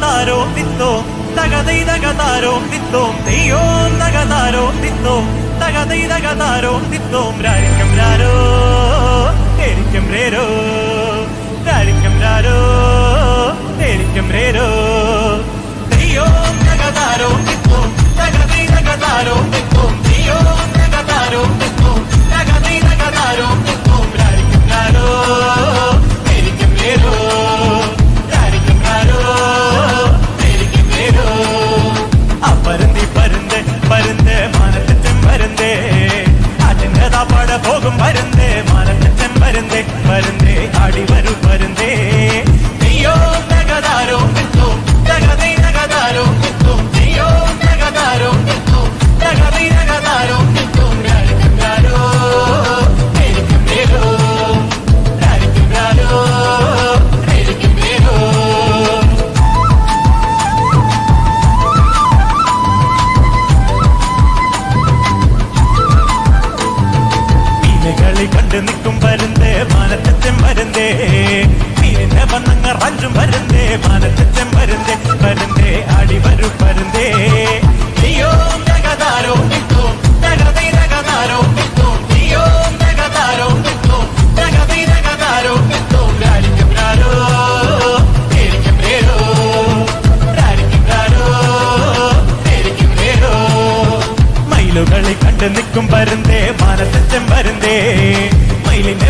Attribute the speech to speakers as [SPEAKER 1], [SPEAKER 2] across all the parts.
[SPEAKER 1] തകതാരോ വിത്തോ തകതൈ തകതാരോ വിത്തോം തെയ്യോ തകതാരോ വിത്തോം തകതൈ തകതാരോ വിത്തോം രാരിക്കം രാരോ? എനിക്കും രേരോ? രാരിക്കം രാരോ? എനിക്കും രേരോ? പാഞ്ചും പരുന്തേ മാനത്തച്ഛൻ പരുന്തേ പരുന്തേ ആടി വരും പരുന്തേ നീയോ തകതാരോ നിൽക്കും തകതൈ തകതാരോ നിൽക്കും നീയോ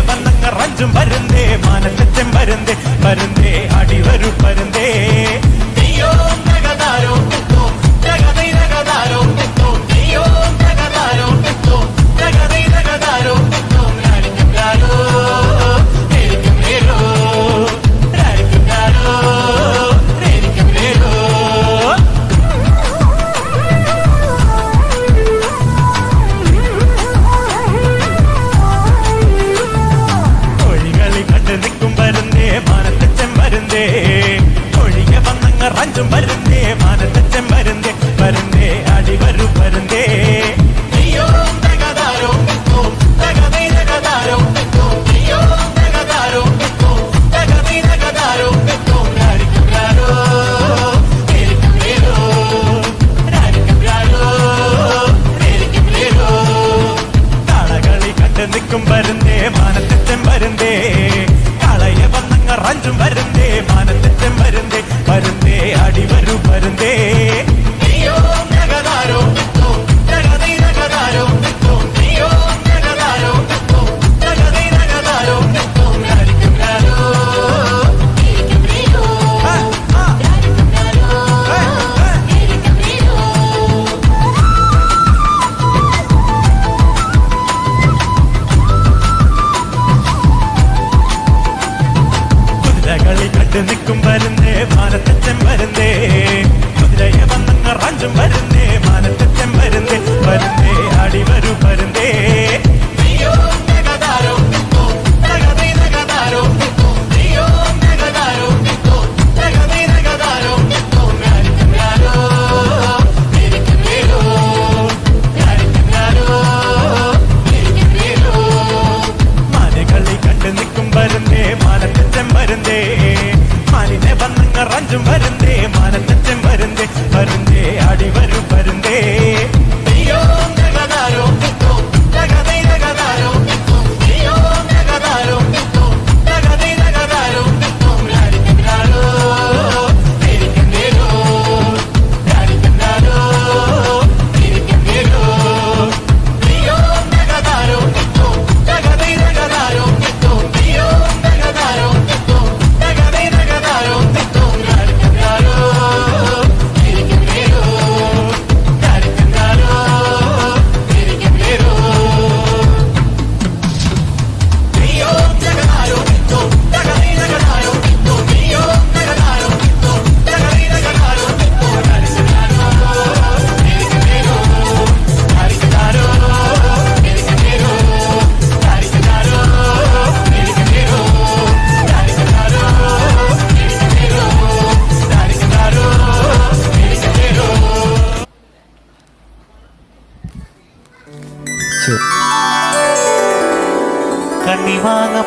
[SPEAKER 1] വന്ന மானத்தை மருந்தே மருந்தே. மருந்து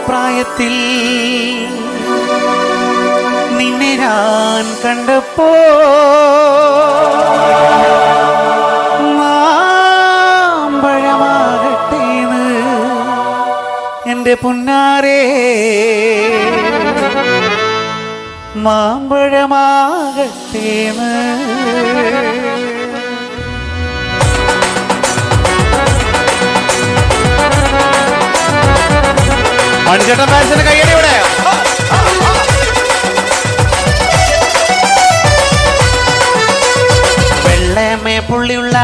[SPEAKER 1] പ്രായത്തിൽ നിന്നെ
[SPEAKER 2] ഞാൻ കണ്ടപ്പോ മാമ്പഴമാകട്ടേന്ന് എന്റെ പുന്നാരേ. മാമ്പഴമാകട്ടേന്ന് മണിച്ചേട്ടൻ ഫാൻസിന്റെ കയ്യടി ഇവിടെ. വെള്ളമേ പുള്ളിയുള്ള.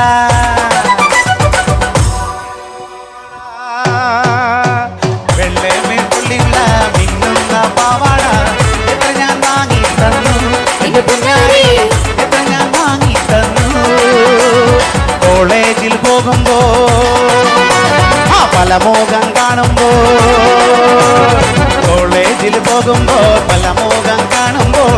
[SPEAKER 2] വെള്ളമേ പല മോഹം കാണുമ്പോൾ കോളേജിൽ പോകുമ്പോൾ പല മോഹം കാണുമ്പോൾ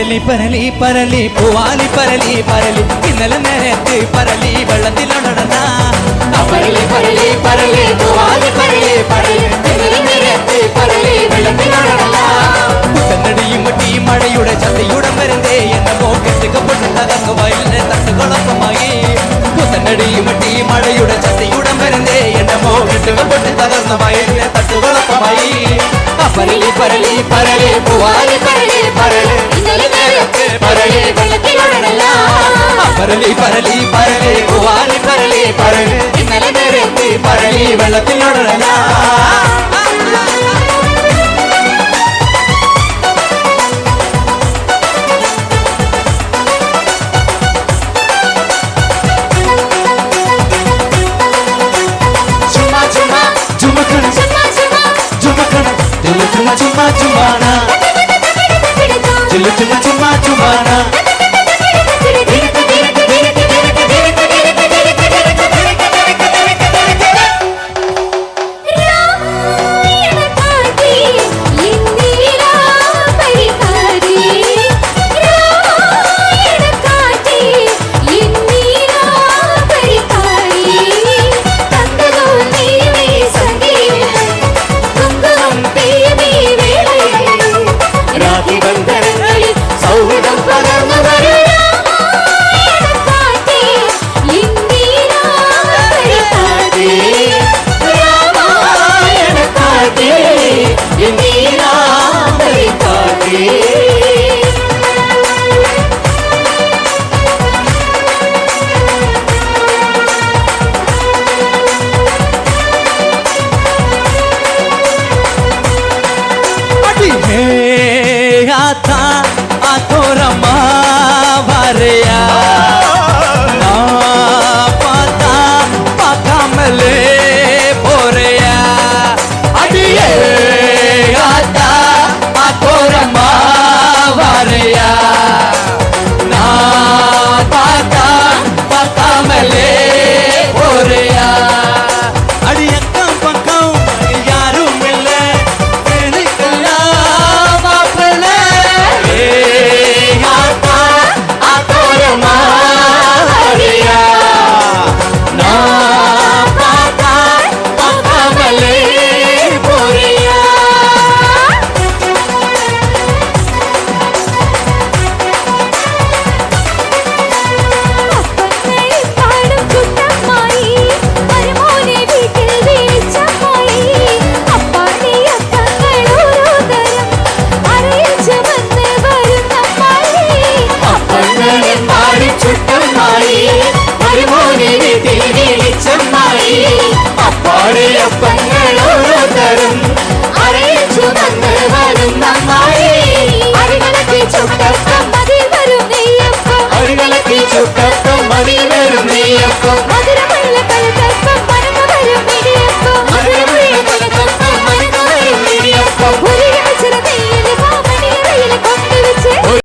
[SPEAKER 3] പരലി പരലി പരലി പൂവാലി പരലി പരലി ഇന്നലെ നേരത്ത് പരലി വെള്ളത്തിലൊടണ
[SPEAKER 1] പരലി പരലി പരലി പൂവാലി പരലി പരലി ഇന്നലെ നേരത്ത് പരലി വെള്ളത്തിലൊടണ
[SPEAKER 3] കന്നടിയും മട്ടി മഴയുടെ ചന്തയുടം വരുന്നേ എന്റെ പോക്കറ്റുകപ്പെട്ട് തകർന്നു വയലിനെ തട്ടുകളപ്പമായി പുത്തനടിയും മട്ടി മഴയുടെ ചന്തയുടം വരുന്നേ എന്റെ പോക്കറ്റുകപ്പെട്ട് തകർന്ന വയലിനെ തട്ടുകളപ്പമായി പരലി പരളി പരളി പൂവാലി പരളി പരലി
[SPEAKER 1] ഇന്നലെ നേരത്തെ പരളി വെള്ളത്തിലൊടണ
[SPEAKER 3] പരളി. പരളി പരളി പൂവാലി പരളി പരലി ഇന്നലെ നേരത്തെ പരളി വെള്ളത്തിലൊടണ
[SPEAKER 1] മതി വരും നെയ്യപ്പം
[SPEAKER 4] അത്